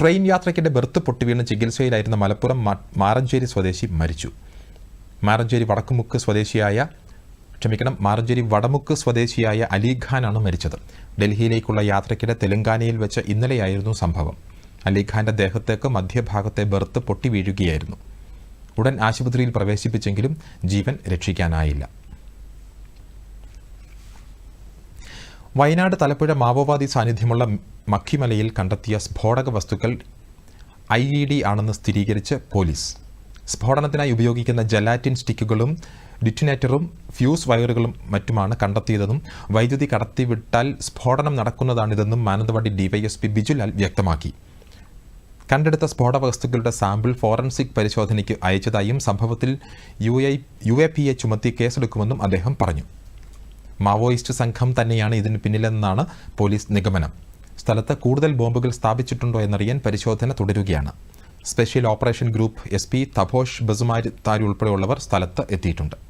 Train യാത്രയ്ക്കിടെ berth പൊട്ടിവീണ് ചികിത്സയിലായിരുന്ന മലപ്പുറം മാറഞ്ചേരി സ്വദേശി മരിച്ചു. മാറഞ്ചേരി വടക്കുമുക്ക് സ്വദേശിയായ ക്ഷമിക്കണം മാറഞ്ചേരി വടമുക്ക് സ്വദേശിയായ അലിഖാനാണ് മരിച്ചത്. ഡൽഹിയിലേക്കുള്ള യാത്രയ്ക്കിടെ തെലങ്കാനയിൽ വെച്ച് ഇന്നലെയായിരുന്നു സംഭവം. അലിഖാന്റെ ദേഹത്തേക്ക് മധ്യഭാഗത്തെ ബെർത്ത് പൊട്ടി വീഴുകയായിരുന്നു ഉടൻ ആശുപത്രിയിൽ പ്രവേശിപ്പിച്ചെങ്കിലും ജീവൻ രക്ഷിക്കാനായില്ല. വയനാട് തലപ്പുഴ മാവോവാദി സാന്നിധ്യമുള്ള മക്കിമലയിൽ കണ്ടെത്തിയ സ്ഫോടക വസ്തുക്കൾ ഐ ഇ ഡി ആണെന്ന് സ്ഥിരീകരിച്ച് പോലീസ്. സ്ഫോടനത്തിനായി ഉപയോഗിക്കുന്ന ജലാറ്റിൻ സ്റ്റിക്കുകളും ഡിറ്റിനേറ്ററും ഫ്യൂസ് വയറുകളും മറ്റുമാണ് കണ്ടെത്തിയതെന്നും വൈദ്യുതി കടത്തിവിട്ടാൽ സ്ഫോടനം നടക്കുന്നതാണിതെന്നും മാനന്തവാടി ഡിവൈഎസ്പി ബിജുലാൽ വ്യക്തമാക്കി. കണ്ടെടുത്ത സ്ഫോടക വസ്തുക്കളുടെ സാമ്പിൾ ഫോറൻസിക് പരിശോധനയ്ക്ക് അയച്ചതായും സംഭവത്തിൽ U U A P A ചുമത്തി കേസെടുക്കുമെന്നും അദ്ദേഹം പറഞ്ഞു. മാവോയിസ്റ്റ് സംഘം തന്നെയാണ് ഇതിന് പിന്നിലെന്നാണ് പോലീസ് നിഗമനം. സ്ഥലത്ത് കൂടുതൽ ബോംബുകൾ സ്ഥാപിച്ചിട്ടുണ്ടോ എന്നറിയാൻ പരിശോധന തുടരുകയാണ്. Special operation group S P തഭോഷ് ബസുമാരി താരി ഉൾപ്പെടെയുള്ളവർ സ്ഥലത്ത് എത്തിയിട്ടുണ്ട്.